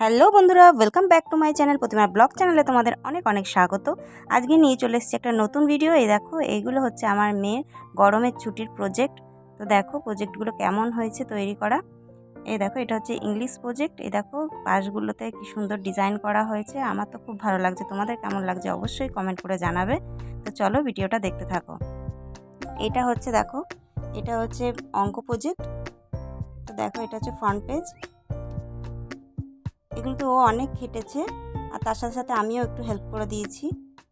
Hello বন্ধুরা welcome back to my channel Pratima blog চ্যানেলে তোমাদের অনেক অনেক স্বাগত। আজকে নিয়ে চলে এসেছি একটা নতুন ভিডিও এই দেখো, এইগুলো হচ্ছে আমার মেয়ের গরমের ছুটির প্রজেক্ট তো দেখো প্রজেক্টগুলো কেমন হয়েছে তৈরি করা। এই দেখো, এটা হচ্ছে ইংলিশ প্রজেক্ট এই দেখো, পাশগুলোতে কি সুন্দর ডিজাইন করা হয়েছে। আমার তো খুব ভালো লাগছে। তোমাদের কেমন লাগছে অবশ্যই কমেন্ট করে জানাবে। তো চলো ভিডিওটা দেখতে থাকো। এটা হচ্ছে, দেখো, এটা হচ্ছে অঙ্ক প্রজেক্ট তো দেখো, এটা হচ্ছে ফ্রন্ট পেজ এগুলো তো ও অনেক খেটেছে আর তার সাথে সাথে আমিও একটু হেল্প করে দিয়েছি।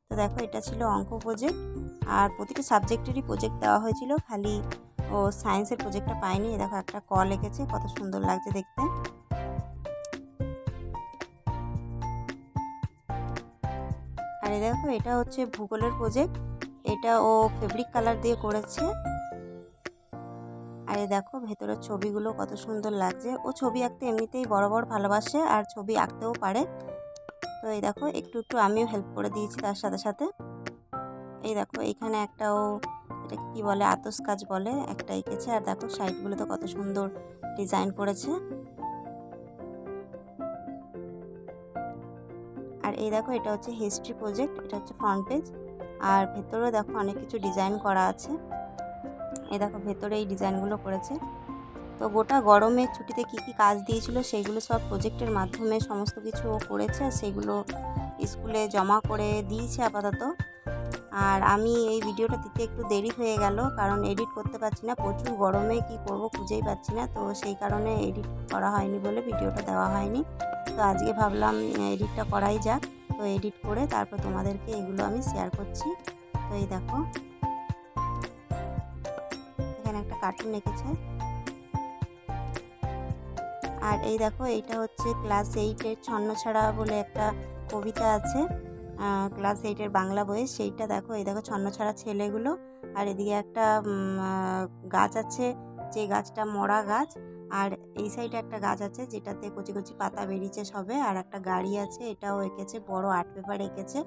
তো দেখো, এটা ছিল অঙ্ক প্রজেক্ট আর প্রতিটা সাবজেক্টেরই প্রজেক্ট দেওয়া হয়েছিল। খালি ও সায়েন্সের প্রজেক্টটা পায়নি। দেখো, একটা ক এঁকেছে, কত সুন্দর লাগছে দেখতে। আর দেখো, এটা হচ্ছে ভূগোলের প্রজেক্ট এটা ও ফেব্রিক কালার দিয়ে করেছে। আর এই দেখো, ভেতরের ছবিগুলো কত সুন্দর লাগছে। ও ছবি আঁকতে এমনিতেই বড় বড় ভালোবাসে আর ছবি আঁকতেও পারে। তো এই দেখো, একটু একটু আমিও হেল্প করে দিয়েছি তার সাথে সাথে। এই দেখো, এখানে একটা ও এটাকে কী বলে, আতস কাজ বলে, একটা এঁকেছে। আর দেখো সাইডগুলো তো কত সুন্দর ডিজাইন করেছে। আর এই দেখো, এটা হচ্ছে হিস্ট্রি প্রজেক্ট এটা হচ্ছে ফ্রন্ট পেজ আর ভেতরেও দেখো, অনেক কিছু ডিজাইন করা আছে। এই দেখো ভেতরে এই ডিজাইনগুলো করেছে। তো গোটা গরমের ছুটিতে কি কি কাজ দিয়েছিল সেইগুলো সব প্রজেক্টের মাধ্যমে সমস্ত কিছু করেছে আর সেইগুলো স্কুলে জমা করে দিয়েছে আপাতত। আর আমি এই ভিডিওটা দিতে একটু দেরি হয়ে গেল কারণ এডিট করতে পারছি না, প্রচুর গরমে কি করব খুঁজেই পাচ্ছি না। তো সেই কারণে এডিট করা হয়নি বলে ভিডিওটা দেওয়া হয়নি। তো আজকে ভাবলাম এডিটটা করাই যাক। তো এডিট করে তারপর তোমাদেরকে এগুলো আমি শেয়ার করছি। তো এই দেখো এখানে একটা কার্টুন এঁকেছে আর এই দেখো, এইটা হচ্ছে ক্লাস এইটের ছন্ন ছাড়া বলে একটা কবিতা আছে। ক্লাস এইটের বাংলা বইয়ে সেইটা দেখো, এই দেখো ছন্ন ছাড়া ছেলেগুলো। আর এদিকে একটা গাছ আছে, যে গাছটা মরা গাছ। আর এই সাইডে একটা গাছ আছে, যেটাতে কচি কচি পাতা বেরিয়েছে সবে। আর একটা গাড়ি আছে, এটাও এঁকেছে, বড় আর্ট পেপার এঁকেছে।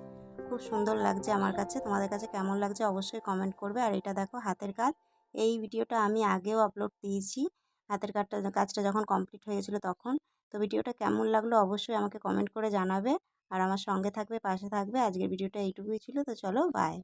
খুব সুন্দর লাগছে আমার কাছে, তোমাদের কাছে কেমন লাগছে অবশ্যই কমেন্ট করবে। আর এটা দেখো, হাতের কাজ। এই ভিডিওটা আমি আগেও আপলোড দিয়েছি। হাতের কাজটা কাজটা যখন কমপ্লিট হয়ে গেছিল তখন। তো ভিডিওটা কেমন লাগল অবশ্যই আমাকে কমেন্ট করে জানাবে। আর আমার সঙ্গে থাকবে, পাশে থাকবে। আজকের ভিডিওটা এইটুকুই ছিল। তো চলো বাই